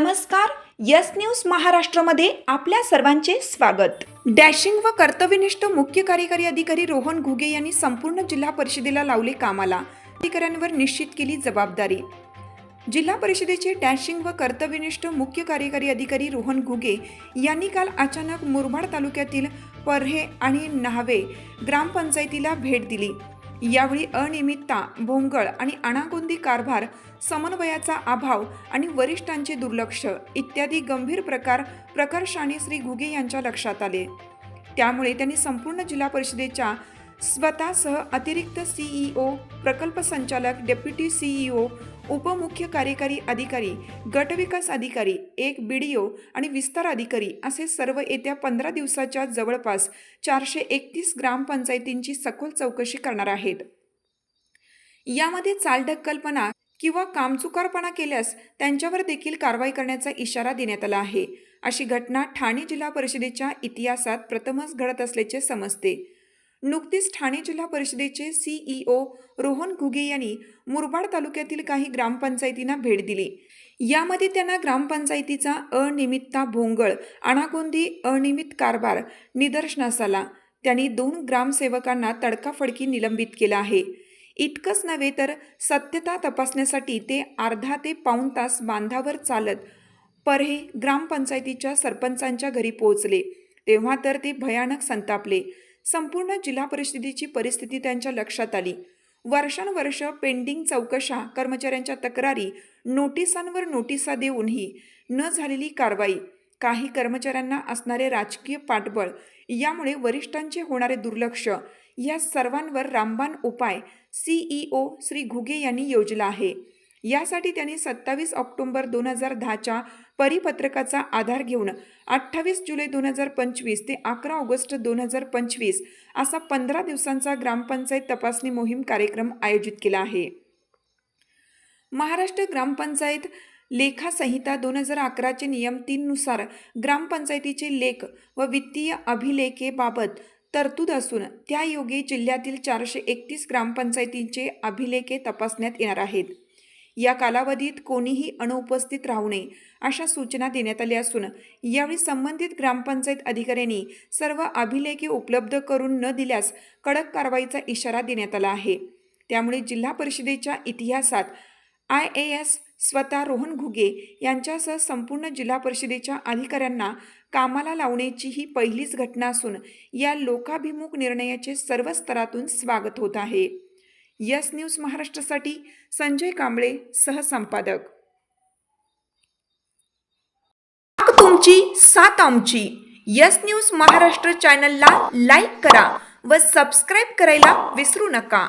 नमस्कार yes news महाराष्ट्रामध्ये आपल्या सर्वांचे स्वागत. डॅशिंग व कर्तव्यनिष्ठ मुख्य कार्यकारी अधिकारी रोहन घुगे यांनी संपूर्ण जिल्हा परिषदेला लावले कामाला. अधिकाऱ्यांवर निश्चित केली जबाबदारी. जिल्हा परिषदेचे डॅशिंग व कर्तव्यनिष्ठ मुख्य कार्यकारी अधिकारी रोहन घुगे यांनी काल अचानक मुरबाड तालुक्यातील पर्हे आणि न्हावे ग्रामपंचायतीला भेट दिली. यावेळी अनियमितता भोंगळ आणि अनागोंदी कारभार समन्वयाचा अभाव आणि वरिष्ठांचे दुर्लक्ष इत्यादी गंभीर प्रकार प्रकर्षाने श्री घुगे यांच्या लक्षात आले. त्यामुळे त्यांनी संपूर्ण जिल्हा परिषदेच्या स्वतःसह अतिरिक्त सीईओ प्रकल्प संचालक डेप्युटी सीईओ उपमुख्य कार्यकारी अधिकारी गटविकास अधिकारी एक बी डी ओ आणि विस्तार अधिकारी असे सर्व येत्या पंधरा दिवसाच्या जवळपास चारशे एकतीस ग्रामपंचायतींची सखोल चौकशी करणार आहेत. यामध्ये चालढक्कलपणा किंवा कामचुकारपणा केल्यास त्यांच्यावर देखील कारवाई करण्याचा इशारा देण्यात आला आहे. अशी घटना ठाणे जिल्हा परिषदेच्या इतिहासात प्रथमच घडत असल्याचे समजते. नुकतीच ठाणे जिल्हा परिषदेचे सीईओ रोहन घुगे यांनी मुरबाड तालुक्यातील काही ग्रामपंचायतींना भेट दिली. यामध्ये त्यांना ग्रामपंचायतीचा अनियमितता भोंगळ अनागोंदी अनियमित कारभार निदर्शनास आला त्यांनी दोन ग्रामसेवकांना तडकाफडकी निलंबित केलं आहे. इतकंच नव्हे तर सत्यता तपासण्यासाठी ते अर्धा ते पाऊण तास बांधावर चालत परहे ग्रामपंचायतीच्या सरपंचांच्या घरी पोहोचले. तेव्हा तर ते भयानक संतापले. संपूर्ण जिल्हा परिषदेची परिस्थिती त्यांच्या लक्षात आली. वर्षानुवर्ष पेंडिंग चौकशा कर्मचाऱ्यांच्या तक्रारी नोटिसांवर नोटिसा देऊनही न झालेली कारवाई काही कर्मचाऱ्यांना असणारे राजकीय पाठबळ यामुळे वरिष्ठांचे होणारे दुर्लक्ष या सर्वांवर रामबाण उपाय सीईओ श्री घुगे यांनी योजला आहे. यासाठी त्यांनी सत्तावीस ऑक्टोबर दोन हजार दहाच्या परिपत्रकाचा आधार घेऊन अठ्ठावीस जुलै दोन हजार पंचवीस ते अकरा ऑगस्ट दोन हजार पंचवीस असा पंधरा दिवसांचा ग्रामपंचायत तपासणी मोहीम कार्यक्रम आयोजित केला आहे. महाराष्ट्र ग्रामपंचायत लेखा संहिता दोन हजार अकराचे नियम तीननुसार ग्रामपंचायतीचे लेख व वित्तीय अभिलेखेबाबत तरतूद असून त्यायोगे जिल्ह्यातील चारशे एकतीस ग्रामपंचायतींचे अभिलेखे तपासण्यात येणार आहेत. या कालावधीत कोणीही अनुपस्थित राहू नये अशा सूचना देण्यात आल्या असून यावेळी संबंधित ग्रामपंचायत अधिकाऱ्यांनी सर्व अभिलेखे उपलब्ध करून न दिल्यास कडक कारवाईचा इशारा देण्यात आला आहे. त्यामुळे जिल्हा परिषदेच्या इतिहासात आय ए एस स्वतः रोहन घुगे यांच्यासह संपूर्ण जिल्हा परिषदेच्या अधिकाऱ्यांना कामाला लावण्याची ही पहिलीच घटना असून या लोकाभिमुख निर्णयाचे सर्व स्तरातून स्वागत होत आहे. यस न्यूज महाराष्ट्रासाठी संजय कांबळे सहसंपादक. तुमची सात आमची. यस न्यूज महाराष्ट्र चॅनलला लाईक करा व सबस्क्राईब करायला विसरू नका.